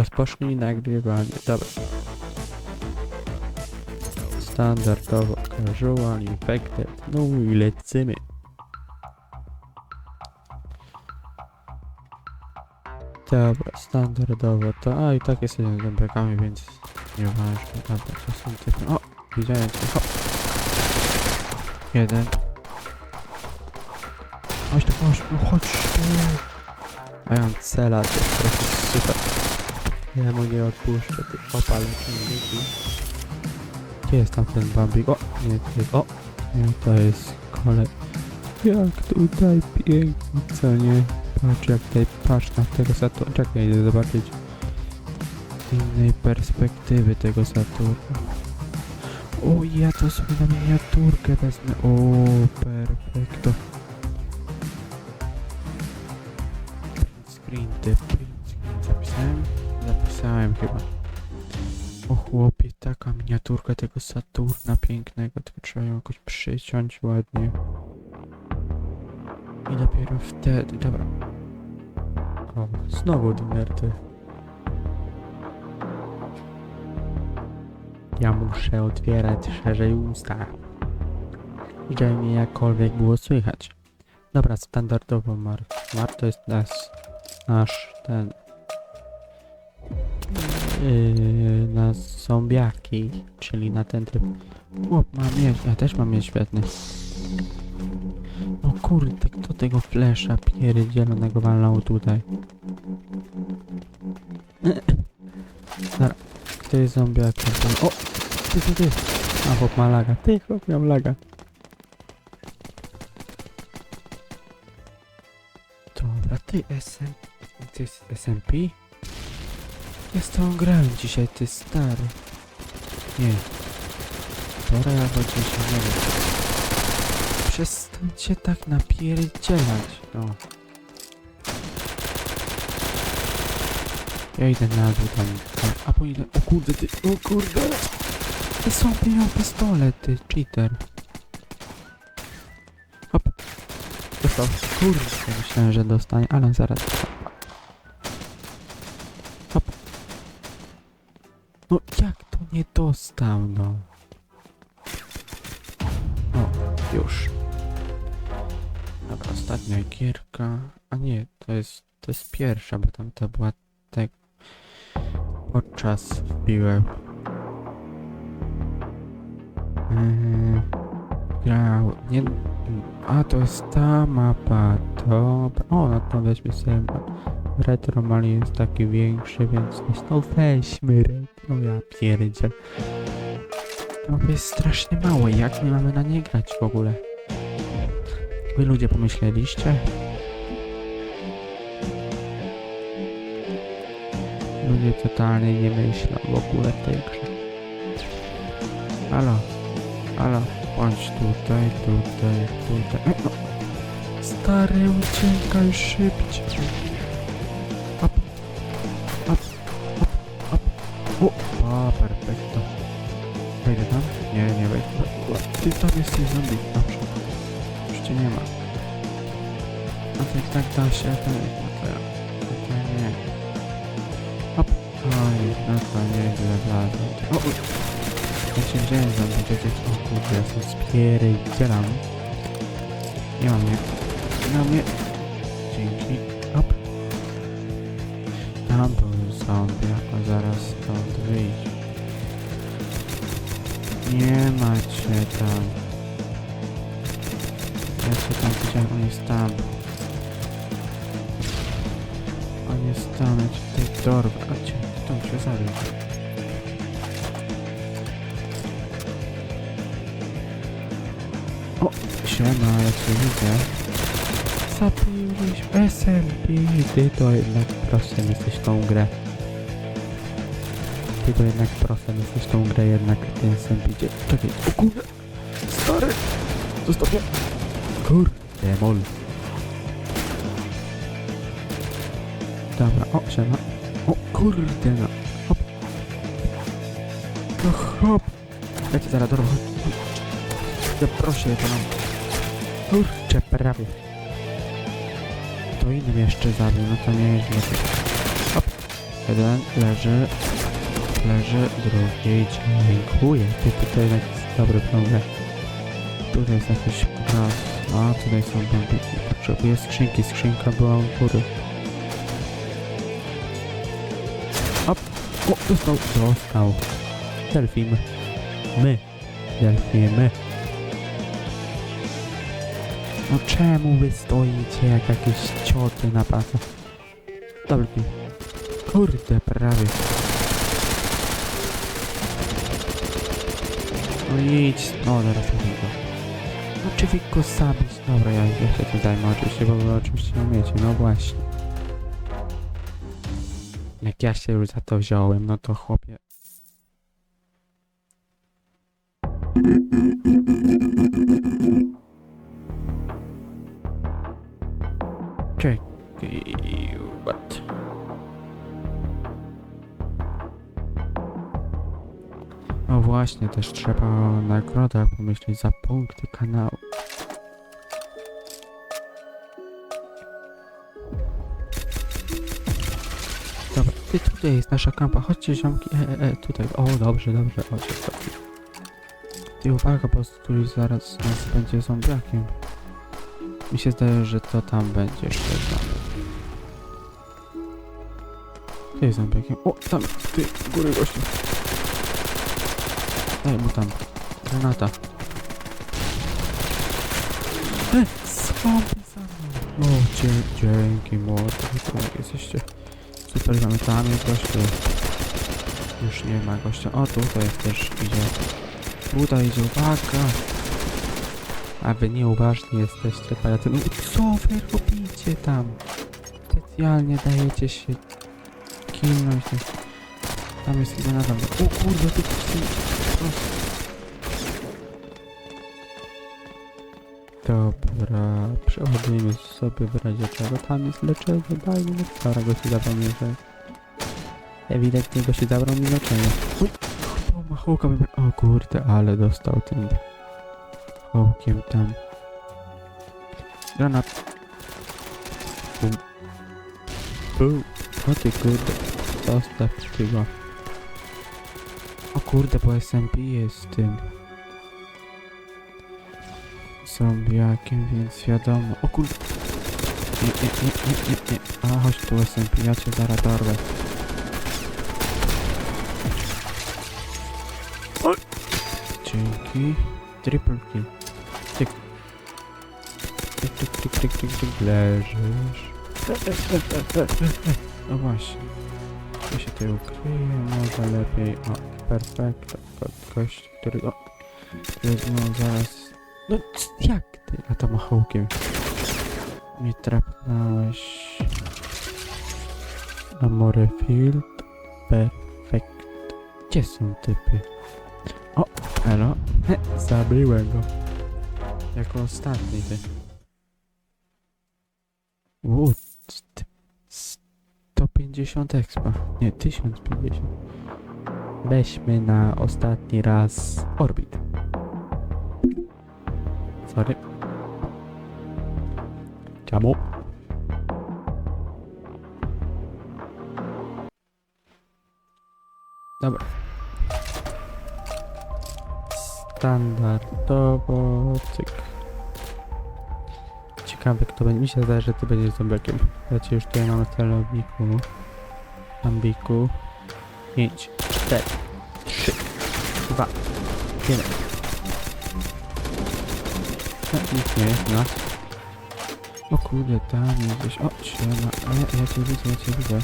Rozpocznij nagrywanie. Dobra. Standardowo casual infected. No i lecimy. Dobra, standardowo to. A i tak jesteśmy z zębekami, więc nieważne. Dobra, to są typy. O! Widziałem cię. Hop. Jeden. Chodź tu, chodź tu, chodź mam cela, to jest super. Ja mu nie odpuszczę, ty opal. Gdzie jest tam ten bambik? O, nie, ty, o, nie, to jest kolej. Jak tutaj pięknie, co nie? Patrz jak tutaj, patrz na tego Saturna. Czekaj, idę zobaczyć innej perspektywy tego Saturna. O, ja to sobie na miniaturkę wezmę. O, perfekto. Screen, ty print? Zapisałem chyba. O chłopie, taka miniaturka tego Saturna pięknego, tylko trzeba ją jakoś przyciąć ładnie. I dopiero wtedy, dobra. O, znowu dinerty. Ja muszę otwierać szerzej usta. I żeby mnie jakkolwiek było słychać. Dobra, standardowo Mar. Mar to jest nas, nasz ten... Yy, na zombiaki, czyli na ten tryb. Chłop, mam mieć, ja też mam mieć świetny. No kurde, kto tego flesza pierdzielonego walnął tutaj? Dobra, kto jest zombiakiem? O! Ty, ty, ty! A chłop ma laga. Ty, chłop miał laga. Dobra, ty SM... Ty jest SMP? Ja z tą grałem dzisiaj, ty stary. Nie. Pora albo dzisiaj, nie wiem. Przestańcie tak napierdzielać, no. Ja idę na dół tam. A po ile? O kurde, ty, o kurde! Ty sobie miał pistolet, ty, cheater. Hop. Dostał. Kurde, myślałem, że dostanie, ale zaraz. Nie dostał, no? O, już. Dobra, ostatnia gierka. A nie, to jest, to jest pierwsza, bo tam to była tak podczas wbiłem. Yy, grał, nie, a to jest ta mapa, dobra. O, no to weźmy sobie retro mali jest taki większy, więc no weźmy retro, ja pierdziel. To jest strasznie małe, jak my mamy na nie grać w ogóle? Wy ludzie pomyśleliście? Ludzie totalnie nie myślą w ogóle w tej grze. Halo, halo, bądź tutaj, tutaj, tutaj. Ej, no. Stary, uciekaj szybciej. Ty tam jesteś zombie. Dobrze. Już cię nie ma. A i tak da się, to. No to ja nie. Hop. Oj, no to nieźle wlazłem. O, o. Ja cię wziąłem zombie, to jest... O kurde, ja się spierdzielam. Nie mam mnie. Nie mam mnie. Dzięki. Hop. Tam był zombie, a zaraz stąd wyjść. Nie macie tam. Ja się tam widziałem, on jest tam. On jest tam, ja cię tutaj dorwę. A cię, tu cię zabił. O, siema, ja cię widzę. Zabiłeś SMP. Ty to jednak prosem jesteś tą grę. Ty to jednak prosem jesteś tą grę jednak ten SMP idzie. Czekaj, o kurde! Stary! Zostaw mnie! Kurde, mol. Dobra, o, siema. O, kurde no. Hop. No hop. Ja zaraz dorwę. Ja proszę, to mam. Kurczę, prawie. To innym jeszcze zabił, no to nie jest źle. Hop. Jeden leży. Leży. Drugi. Dziękuję. Ty tutaj jest dobry problem. Tutaj jest jakiś raz. A tutaj są bombiki. Potrzebuję skrzynki. Skrzynka była u góry. Hop. O, dostał. Dostał. Delfin. My. Delfimy. No czemu wy stoicie jak jakieś cioty na pasach? Delfin. Kurde, prawie. No idź. No, nie go. No czy wy go zabić? Dobra, ja, ja się tym zajmę oczywiście, bo wy oczywiście nie umiecie. No właśnie. Jak ja się już za to wziąłem, no to chłopie. Czekaj, what? Właśnie, też trzeba o nagrodach pomyśleć za punkty kanału. Dobra, ty tutaj jest nasza kampa, chodźcie ziomki, e, e, e, tutaj, o dobrze, dobrze, chodźcie, chodźcie. Ty uwaga, bo któryś zaraz nas będzie zombiakiem. Mi się zdaje, że to tam będzie jeszcze zombie. Ty jest zombiakiem, o tam, ty, góry gościu. Daj mu tam. Granata. E, zombie za mną. O, dzie dzięki młody. Tak, jesteście super zamykamy gościu. Już nie ma gościa. O, tutaj też idzie. Tutaj idzie, uwaga. A wy nieuważni jesteście, pajacy. No, co wy robicie tam? Specjalnie dajecie się kilnąć. Tam jest granata. O kurde, ty... Dobra, przechodzimy sobie w razie czego. Tam jest leczenie, daj mi Dobra, go się zabrał mi leczenie. Ewidentnie go się zabrał mi leczenie. Machołka mi... O kurde, ale dostał tym hołkiem tam. Granat. Bum. Bum. O ty kurde. Zostaw ty go. O kurde, bo SMP jest tym zombiakiem, więc wiadomo. O kurde. Nie, nie, nie, nie, nie, nie. A chodź tu SMP, ja cię zaraz dorwę. Dzięki. Triple kill. Tyk. Tyk, tyk, tyk, tyk, tyk, tyk. Leżysz. No właśnie. Ja się tutaj ukryję, może lepiej. O, perfekt. Ko- Gość, który... O, wezmą zaraz... No jak ty? A to machołkiem. Nie trapnąłeś. Amorefield. Perfekt. Gdzie są typy? O, elo. Zabiłem go. Jako ostatni ty. Uuu, st- 150 expa. Nie, 1050. Weźmy na ostatni raz Orbit. Sorry. Czemu? Dobra. Standardowo, cyk. Ciekawe kto będzie, mi się zdaje, że to będzie zombiakiem. Znaczy już tutaj mamy celowniku. Ambiku. 5, 4, 3, 2, 1. No, nic nie jest, no. O kurde, tam jest gdzieś. O, siema. A ja, ja cię widzę, ja cię widzę.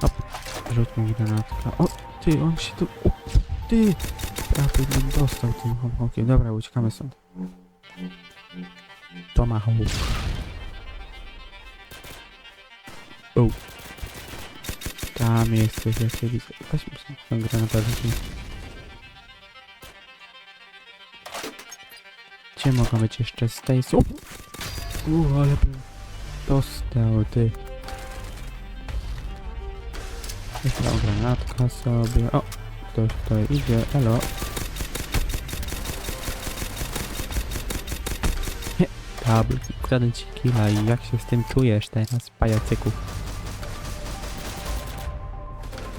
Hop. Rzuć mi granatka. O, ty, on się tu... O, ty! Prawie bym dostał tym homokiem. Dobra, uciekamy stąd. Tomahawk. O. Tam jesteś, ja cię widzę. Weźmy sobie tą granatę. rzucimy. Gdzie mogą być jeszcze z tej... O! Uuu, ale bym dostał, ty. O granatka sobie. O! Ktoś tutaj idzie. Elo. Nie. Kabel. Ukradnę ci killa i jak się z tym czujesz teraz, pajacyku?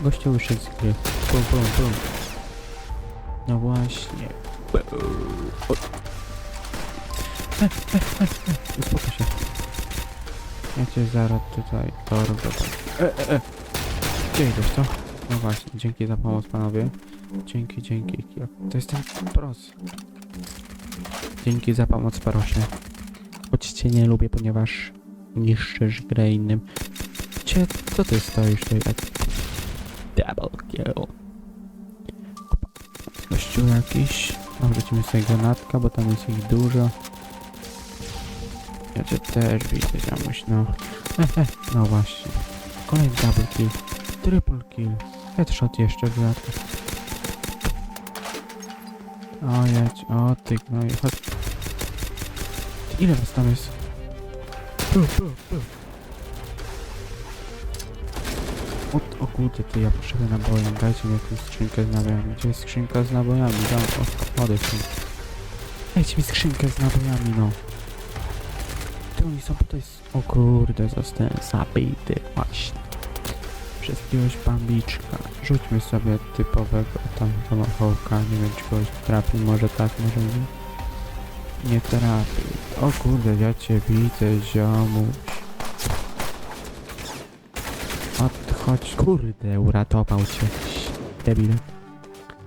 Gościa wyszedł z gry. Pum, pum. No właśnie. O. E, e, e, e. Uspokój się. Ja cię zaraz tutaj torgę. E, e, e. Gdzie idziesz, co? No właśnie, dzięki za pomoc panowie. Dzięki, dzięki. To jest ten pros. Dzięki za pomoc parosie. Choć cię nie lubię, ponieważ niszczysz grę innym. Cie, co ty stoisz tutaj? Double kill. Kościół jakiś. No, wrzucimy sobie granatka, bo tam jest ich dużo. Ja cię też widzę, ziomuś, no. Hehe, no właśnie. Kolejny double kill. Triple kill. Headshot jeszcze w dodatku. O jedź, o ty, no i chodź. Ile was tam jest? Pu, pu, pu. O, o kurde, ty, ja potrzebuję nabojem. Dajcie mi jakąś skrzynkę z nabojami. Gdzie jest skrzynka z nabojami? Dam, mi. Dajcie mi skrzynkę z nabojami, no. Tu oni są tutaj... s- O kurde, zostałem zabity właśnie. Przez jakiegoś bambiczka. Rzućmy sobie typowego tam tomahawka. Nie wiem, czy kogoś trafi. Może tak, może nie. Nie trafi. O kurde, ja cię widzę, ziomuś. Odchodź, kurde, uratował cię. Debil.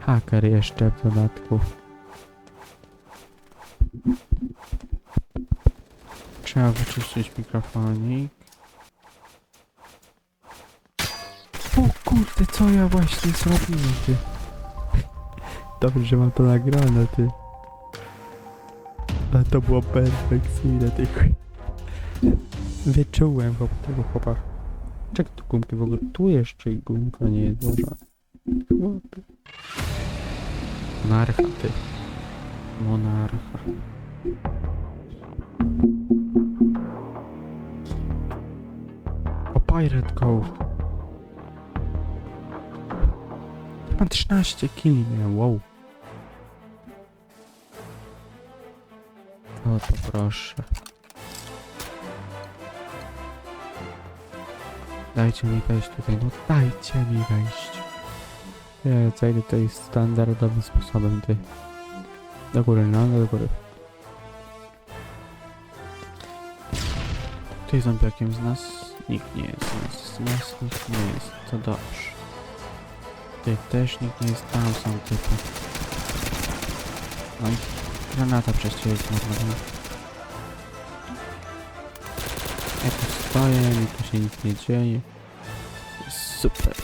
Haker jeszcze w dodatku. Trzeba wyczyścić mikrofonik. O kurde, co ja właśnie zrobiłem, ty? Dobrze, że mam to nagrane, ty. Ale to było perfekcyjne, ty. Wyczułem chłop, tego chłopa. Czek tu gumki w ogóle. Tu jeszcze gumka nie jest duża. Monarcha, ty. Monarcha. O Pirate Cove. Mam 13 kili miałem, wow. O, to proszę. Dajcie mi wejść tutaj, no dajcie mi wejść. Ja zajdę tutaj standardowym sposobem, ty. Do góry, no, do góry. Tutaj zombiakiem z nas nikt nie jest, z- z nas nikt nie jest, to dobrze. Tutaj też nikt nie jest, tam są typy. No granata przez ciebie zmarnowała. Ja tu stoję, mi tu się nic nie dzieje. Super.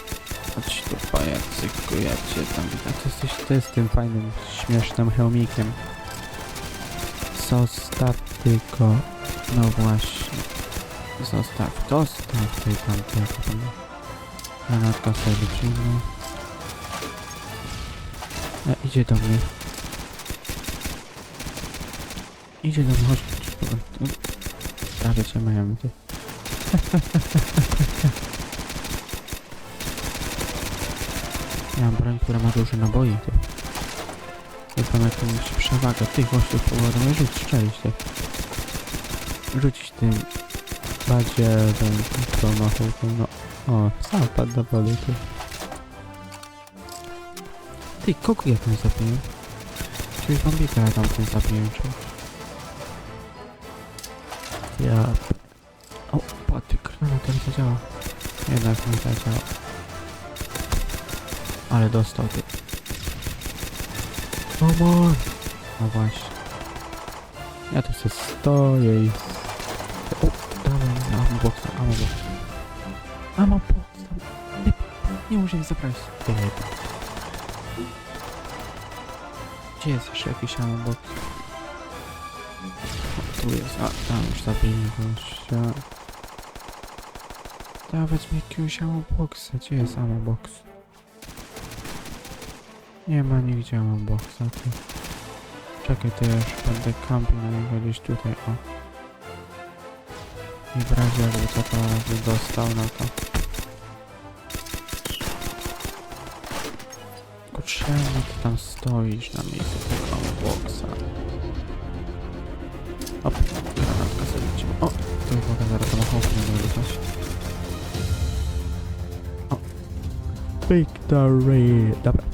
Chodź tu pajacyku, ja cię tam widzę. Ty jesteś ty z tym fajnym, śmiesznym hełmikiem. Zostaw tylko. No właśnie. Zostaw, zostaw tej tamtej. Granatka sobie wyciągnę. E, idzie do mnie. Idzie do mnie, chodź. Prawie cię mają, ty. Ja mam broń, która ma dużo naboi, ty. Ja mam jakąś przewagę. Ty, gościu, powodą, rzuć, strzelić. Rzucić tym badzierem, tomahawkiem, no. O, sam padł do wody, ty. Ty, kogo ja tam zabiłem? Czyli bombika ja tam tym zabiłem, czy... Ja... O, paty, granata mi zadziała. Jednak mi zadziała. Ale dostał ty. Come on! No właśnie. Ja tu sobie stoję i... O, dawaj, ammo box, ammo box. Ammo box. Nie, nie muszę ich zabrać. Ty, Gdzie jest jeszcze jakiś ammo box? Tu jest, a tam już zabili gościa. Dawać mi jakiegoś ammo boxa. Gdzie jest ammo box? Nie ma nigdzie ammo boxa. Tu. Czekaj, to ja już będę kampił na niego gdzieś tutaj, o. I w razie jakby co to dostał na to. Tylko czemu ty tam stoisz na miejscu tego ammo boxa? Op, granatka sobie. O, to uwaga, zaraz na nie coś. O, Victory! Dobra.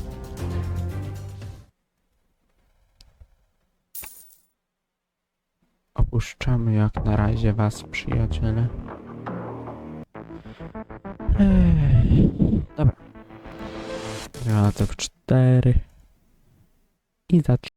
Opuszczamy jak na razie was, przyjaciele. Ej, dobra. W cztery. I zaczynamy.